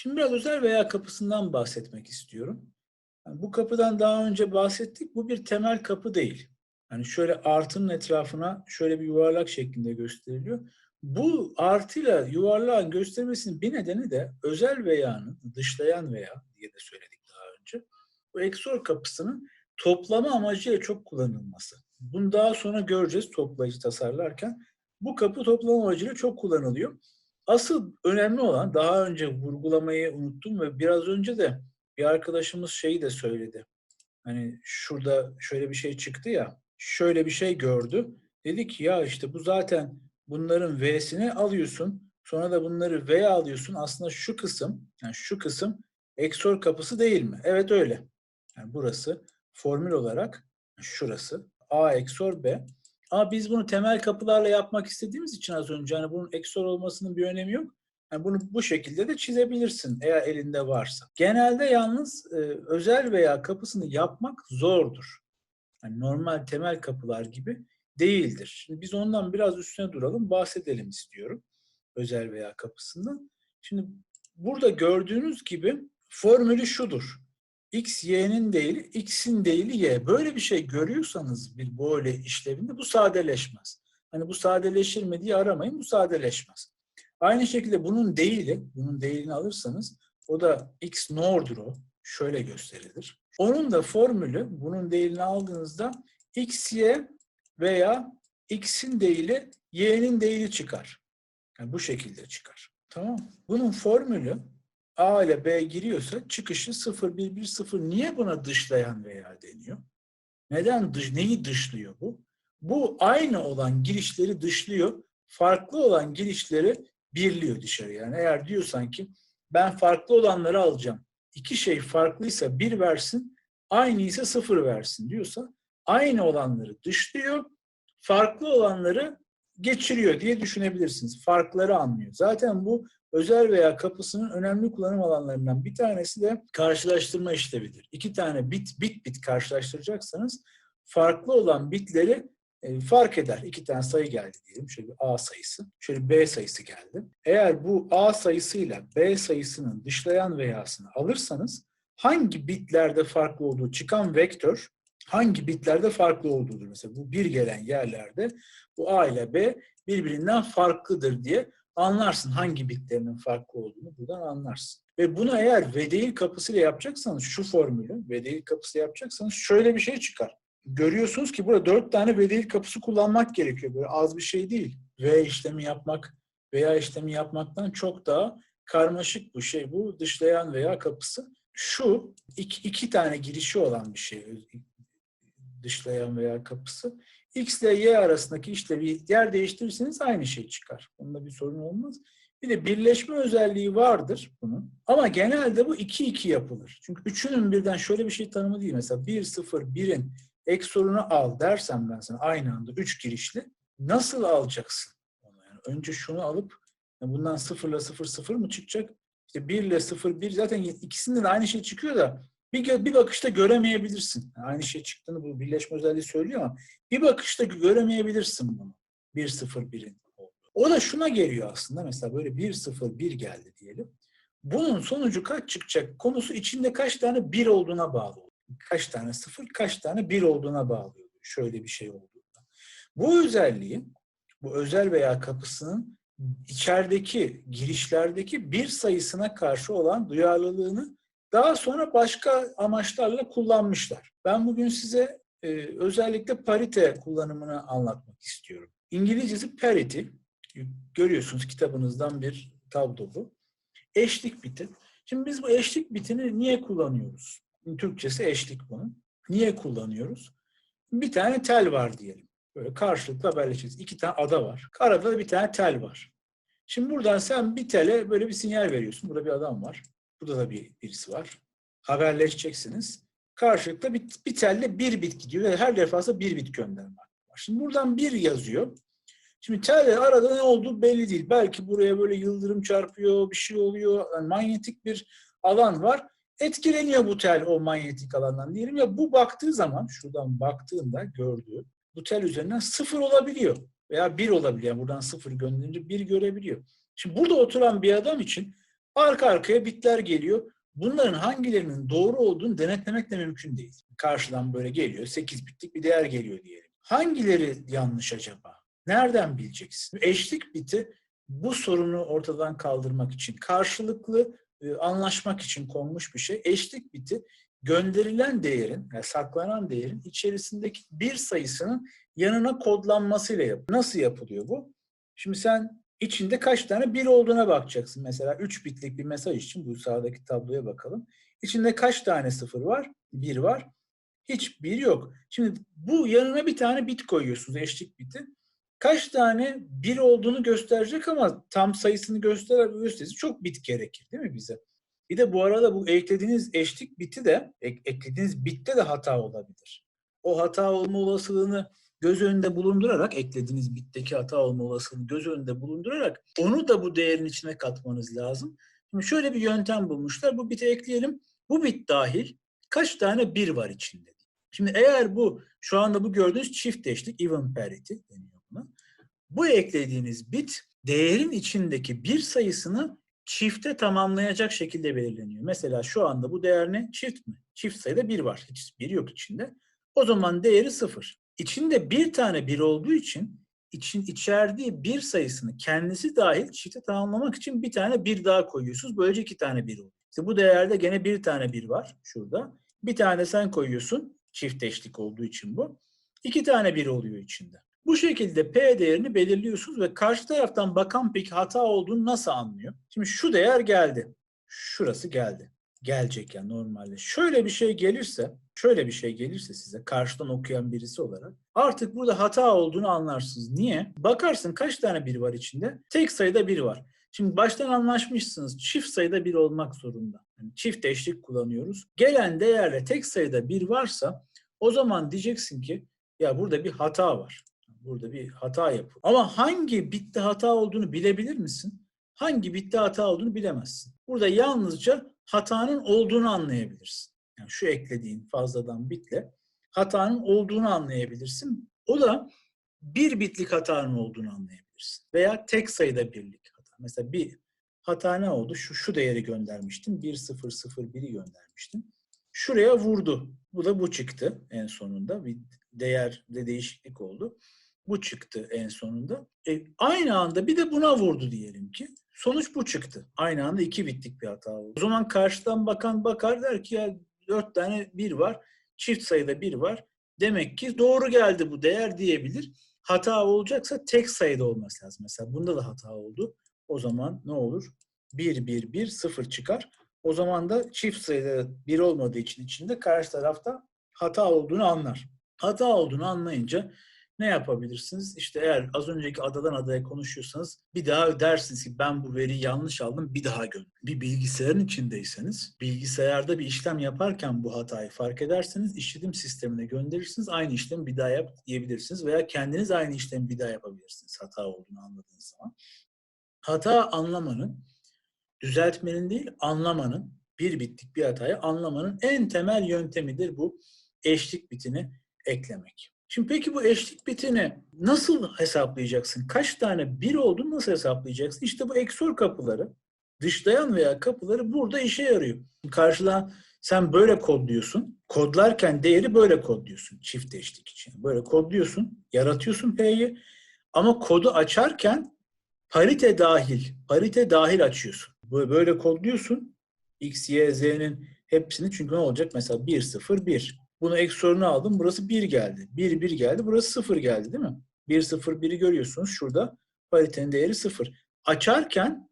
Şimdi biraz özel veya kapısından bahsetmek istiyorum. Yani bu kapıdan daha önce bahsettik. Bu bir temel kapı değil. Yani şöyle artının etrafına şöyle bir yuvarlak şeklinde gösteriliyor. Bu artıyla yuvarlağın göstermesinin bir nedeni de özel veya'nın dışlayan veya diye de söyledik daha önce. Bu XOR kapısının toplama amacıyla çok kullanılması. Bunu daha sonra göreceğiz toplayıcı tasarlarken. Bu kapı toplama amacıyla çok kullanılıyor. Asıl önemli olan daha önce vurgulamayı unuttum ve biraz önce de bir arkadaşımız şeyi de söyledi. Hani şurada şöyle bir şey çıktı ya, şöyle bir şey gördü. Dedi ki ya işte bu zaten bunların V'sini alıyorsun. Sonra da bunları V alıyorsun. Aslında şu kısım, yani şu kısım XOR kapısı değil mi? Evet öyle. Yani burası formül olarak şurası. A XOR B. Ama biz bunu temel kapılarla yapmak istediğimiz için az önce hani bunun XOR olmasının bir önemi yok. Yani bunu bu şekilde de çizebilirsin eğer elinde varsa. Genelde yalnız e, özel veya kapısını yapmak zordur. Yani normal temel kapılar gibi değildir. Şimdi biz ondan biraz üstüne duralım, bahsedelim istiyorum. Özel veya kapısından. Şimdi burada gördüğünüz gibi formülü şudur. X, Y'nin değili, X'in değili Y. Böyle bir şey görüyorsanız bir böyle işlevinde bu sadeleşmez. Hani bu sadeleşir mi diye aramayın, bu sadeleşmez. Aynı şekilde bunun değili, bunun değilini alırsanız o da X nor'dur o. Şöyle gösterilir. Onun da formülü, bunun değilini aldığınızda X, Y veya X'in değili Y'nin değili çıkar. Yani bu şekilde çıkar. Tamam Bunun formülü A ile B giriyorsa çıkışı 0, 1, 1, 0. Niye buna dışlayan veya deniyor? Neden dış, neyi dışlıyor bu? Bu aynı olan girişleri dışlıyor. Farklı olan girişleri birliyor dışarı. Yani eğer diyorsan ki ben farklı olanları alacağım. İki şey farklıysa bir versin, aynı ise sıfır versin diyorsa aynı olanları dışlıyor, farklı olanları geçiriyor diye düşünebilirsiniz. Farkları anlıyor. Zaten bu özel veya kapısının önemli kullanım alanlarından bir tanesi de karşılaştırma işlevidir. İki tane bit bit bit karşılaştıracaksanız farklı olan bitleri e, fark eder. İki tane sayı geldi diyelim. Şöyle bir A sayısı, şöyle B sayısı geldi. Eğer bu A sayısıyla B sayısının dışlayan veya'sını alırsanız hangi bitlerde farklı olduğu çıkan vektör hangi bitlerde farklı olduğudur. Mesela bu bir gelen yerlerde bu A ile B birbirinden farklıdır diye anlarsın hangi bitlerinin farklı olduğunu buradan anlarsın. Ve bunu eğer V değil kapısıyla yapacaksanız şu formülü V değil kapısı yapacaksanız şöyle bir şey çıkar. Görüyorsunuz ki burada dört tane V değil kapısı kullanmak gerekiyor. Böyle az bir şey değil. V işlemi yapmak veya işlemi yapmaktan çok daha karmaşık bu şey. Bu dışlayan veya kapısı. Şu iki, iki tane girişi olan bir şey dışlayan veya kapısı. X ile Y arasındaki işlevi yer değiştirirseniz aynı şey çıkar. Bunda bir sorun olmaz. Bir de birleşme özelliği vardır bunun. Ama genelde bu 2-2 yapılır. Çünkü üçünün birden şöyle bir şey tanımı değil. Mesela 1-0-1'in eksorunu al dersem ben sana aynı anda 3 girişli. Nasıl alacaksın? Yani önce şunu alıp bundan 0 ile 0 0 mı çıkacak? İşte 1 ile 0 1 zaten ikisinde de aynı şey çıkıyor da bir, bir bakışta göremeyebilirsin. Aynı şey çıktığını bu birleşme özelliği söylüyor ama bir bakışta göremeyebilirsin bunu. 1-0-1'in. O da şuna geliyor aslında. Mesela böyle 1-0-1 geldi diyelim. Bunun sonucu kaç çıkacak? Konusu içinde kaç tane 1 olduğuna bağlı. Kaç tane 0, kaç tane 1 olduğuna bağlı. Şöyle bir şey olduğunda. Bu özelliği, bu özel veya kapısının içerideki girişlerdeki bir sayısına karşı olan duyarlılığını daha sonra başka amaçlarla kullanmışlar. Ben bugün size e, özellikle parite kullanımını anlatmak istiyorum. İngilizcesi parity. Görüyorsunuz kitabınızdan bir tablo bu. Eşlik biti. Şimdi biz bu eşlik bitini niye kullanıyoruz? Türkçesi eşlik bunun. Niye kullanıyoruz? Bir tane tel var diyelim. Böyle karşılıklı haberleşeceğiz. İki tane ada var. Arada da bir tane tel var. Şimdi buradan sen bir tele böyle bir sinyal veriyorsun. Burada bir adam var. Burada da bir birisi var. Haberleşeceksiniz. Karşılıklı bir, bir telle bir bit gidiyor ve her defasında bir bit gönderme var. Şimdi buradan bir yazıyor. Şimdi telle arada ne olduğu belli değil. Belki buraya böyle yıldırım çarpıyor, bir şey oluyor. Yani manyetik bir alan var. Etkileniyor bu tel o manyetik alandan diyelim ya bu baktığı zaman şuradan baktığında gördüğü bu tel üzerinden sıfır olabiliyor veya bir olabiliyor. Yani buradan sıfır gönderince bir görebiliyor. Şimdi burada oturan bir adam için Arka arkaya bitler geliyor. Bunların hangilerinin doğru olduğunu denetlemek de mümkün değil. Karşıdan böyle geliyor. 8 bitlik bir değer geliyor diyelim. Hangileri yanlış acaba? Nereden bileceksin? Eşlik biti bu sorunu ortadan kaldırmak için karşılıklı e, anlaşmak için konmuş bir şey. Eşlik biti gönderilen değerin, yani saklanan değerin içerisindeki bir sayısının yanına kodlanmasıyla yapılıyor. Nasıl yapılıyor bu? Şimdi sen içinde kaç tane bir olduğuna bakacaksın. Mesela 3 bitlik bir mesaj için bu sağdaki tabloya bakalım. İçinde kaç tane sıfır var? Bir var. Hiç bir yok. Şimdi bu yanına bir tane bit koyuyorsunuz eşlik biti. Kaç tane bir olduğunu gösterecek ama tam sayısını gösteremezseniz çok bit gerekir değil mi bize? Bir de bu arada bu eklediğiniz eşlik biti de ek, eklediğiniz bitte de hata olabilir. O hata olma olasılığını göz önünde bulundurarak eklediğiniz bitteki hata olma olasılığını göz önünde bulundurarak onu da bu değerin içine katmanız lazım. Şimdi şöyle bir yöntem bulmuşlar. Bu biti ekleyelim. Bu bit dahil kaç tane bir var içinde? Şimdi eğer bu şu anda bu gördüğünüz çift eşlik even parity deniyor buna. Bu eklediğiniz bit değerin içindeki bir sayısını çifte tamamlayacak şekilde belirleniyor. Mesela şu anda bu değer ne? Çift mi? Çift sayıda bir var. Hiç bir yok içinde. O zaman değeri sıfır. İçinde bir tane bir olduğu için için içerdiği bir sayısını kendisi dahil çifte tamamlamak için bir tane bir daha koyuyorsunuz. Böylece iki tane bir oluyor. İşte bu değerde gene bir tane bir var şurada. Bir tane sen koyuyorsun. Çift eşlik olduğu için bu. İki tane bir oluyor içinde. Bu şekilde P değerini belirliyorsunuz ve karşı taraftan bakan peki hata olduğunu nasıl anlıyor? Şimdi şu değer geldi. Şurası geldi. Gelecek yani normalde. Şöyle bir şey gelirse, şöyle bir şey gelirse size karşıdan okuyan birisi olarak artık burada hata olduğunu anlarsınız. Niye? Bakarsın kaç tane bir var içinde? Tek sayıda bir var. Şimdi baştan anlaşmışsınız. Çift sayıda bir olmak zorunda. Yani çift eşlik kullanıyoruz. Gelen değerle tek sayıda bir varsa o zaman diyeceksin ki ya burada bir hata var. Burada bir hata yapıyor. Ama hangi bitte hata olduğunu bilebilir misin? Hangi bitte hata olduğunu bilemezsin. Burada yalnızca hatanın olduğunu anlayabilirsin. Yani şu eklediğin fazladan bitle hatanın olduğunu anlayabilirsin. O da bir bitlik hatanın olduğunu anlayabilirsin. Veya tek sayıda birlik hata. Mesela bir hata ne oldu? Şu, şu değeri göndermiştim. 1001'i göndermiştim. Şuraya vurdu. Bu da bu çıktı en sonunda. Bir değerde değişiklik oldu. Bu çıktı en sonunda. E, aynı anda bir de buna vurdu diyelim. Sonuç bu çıktı. Aynı anda iki bitlik bir hata oldu. O zaman karşıdan bakan bakar der ki ya dört tane bir var. Çift sayıda bir var. Demek ki doğru geldi bu değer diyebilir. Hata olacaksa tek sayıda olması lazım. Mesela bunda da hata oldu. O zaman ne olur? 1, 1, 1, 0 çıkar. O zaman da çift sayıda bir olmadığı için içinde karşı tarafta hata olduğunu anlar. Hata olduğunu anlayınca ne yapabilirsiniz? İşte eğer az önceki adadan adaya konuşuyorsanız bir daha dersiniz ki ben bu veriyi yanlış aldım bir daha gönder. Bir bilgisayarın içindeyseniz bilgisayarda bir işlem yaparken bu hatayı fark ederseniz işletim sistemine gönderirsiniz. Aynı işlemi bir daha yap diyebilirsiniz veya kendiniz aynı işlemi bir daha yapabilirsiniz hata olduğunu anladığınız zaman. Hata anlamanın, düzeltmenin değil anlamanın, bir bittik bir hatayı anlamanın en temel yöntemidir bu eşlik bitini eklemek. Şimdi peki bu eşlik bitini nasıl hesaplayacaksın? Kaç tane bir olduğunu nasıl hesaplayacaksın? İşte bu eksor kapıları, dışlayan veya kapıları burada işe yarıyor. Karşıdan sen böyle kodluyorsun. Kodlarken değeri böyle kodluyorsun çift eşlik için. Böyle kodluyorsun, yaratıyorsun P'yi. Ama kodu açarken parite dahil, parite dahil açıyorsun. Böyle, böyle kodluyorsun. X, Y, Z'nin hepsini çünkü ne olacak? Mesela 1, 0, 1. Bunu eksorunu aldım. Burası 1 geldi. 1, 1 geldi. Burası 0 geldi değil mi? 1, 0, 1'i görüyorsunuz. Şurada paritenin değeri 0. Açarken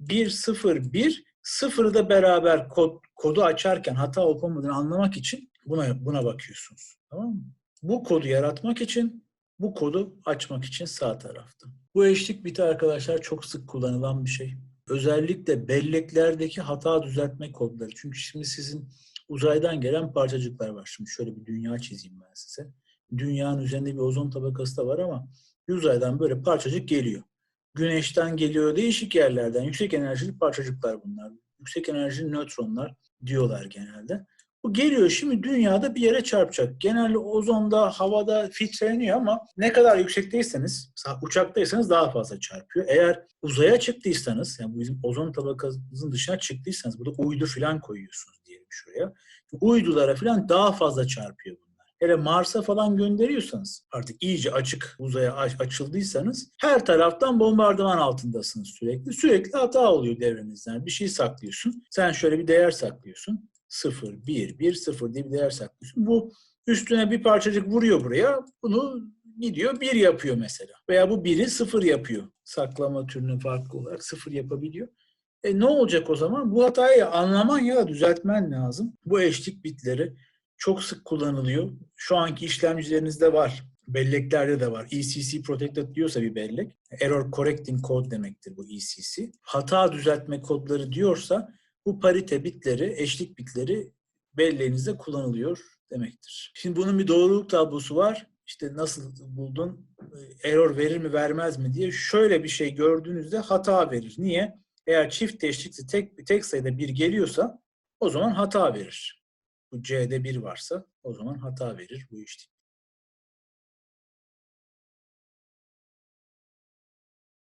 1, 0, 1 sıfırı da beraber kod, kodu açarken hata olup olmadığını anlamak için buna buna bakıyorsunuz. Tamam mı? Bu kodu yaratmak için, bu kodu açmak için sağ tarafta. Bu eşlik biti arkadaşlar çok sık kullanılan bir şey. Özellikle belleklerdeki hata düzeltme kodları. Çünkü şimdi sizin uzaydan gelen parçacıklar var. Şimdi şöyle bir dünya çizeyim ben size. Dünyanın üzerinde bir ozon tabakası da var ama uzaydan böyle parçacık geliyor. Güneşten geliyor değişik yerlerden. Yüksek enerjili parçacıklar bunlar. Yüksek enerjili nötronlar diyorlar genelde. Bu geliyor şimdi dünyada bir yere çarpacak. Genelde ozonda, havada filtreleniyor ama ne kadar yüksekteyseniz, uçaktaysanız daha fazla çarpıyor. Eğer uzaya çıktıysanız, yani bizim ozon tabakasının dışına çıktıysanız, burada uydu falan koyuyorsunuz diyelim şuraya. Uydulara falan daha fazla çarpıyor bunlar. Hele Mars'a falan gönderiyorsanız, artık iyice açık uzaya aç- açıldıysanız her taraftan bombardıman altındasınız sürekli. Sürekli hata oluyor devrenizden. Bir şey saklıyorsun. Sen şöyle bir değer saklıyorsun. 0, 1, 1, 0 diye bir değer saklıyorsun. Bu üstüne bir parçacık vuruyor buraya. Bunu gidiyor 1 yapıyor mesela. Veya bu 1'i 0 yapıyor. Saklama türünün farklı olarak 0 yapabiliyor. E ne olacak o zaman? Bu hatayı anlaman ya düzeltmen lazım. Bu eşlik bitleri çok sık kullanılıyor. Şu anki işlemcilerinizde var. Belleklerde de var. ECC protected diyorsa bir bellek. Error correcting code demektir bu ECC. Hata düzeltme kodları diyorsa bu parite bitleri, eşlik bitleri belleğinizde kullanılıyor demektir. Şimdi bunun bir doğruluk tablosu var. İşte nasıl buldun, error verir mi vermez mi diye şöyle bir şey gördüğünüzde hata verir. Niye? Eğer çift eşlikli tek, tek sayıda bir geliyorsa o zaman hata verir. Bu C'de bir varsa o zaman hata verir bu eşlik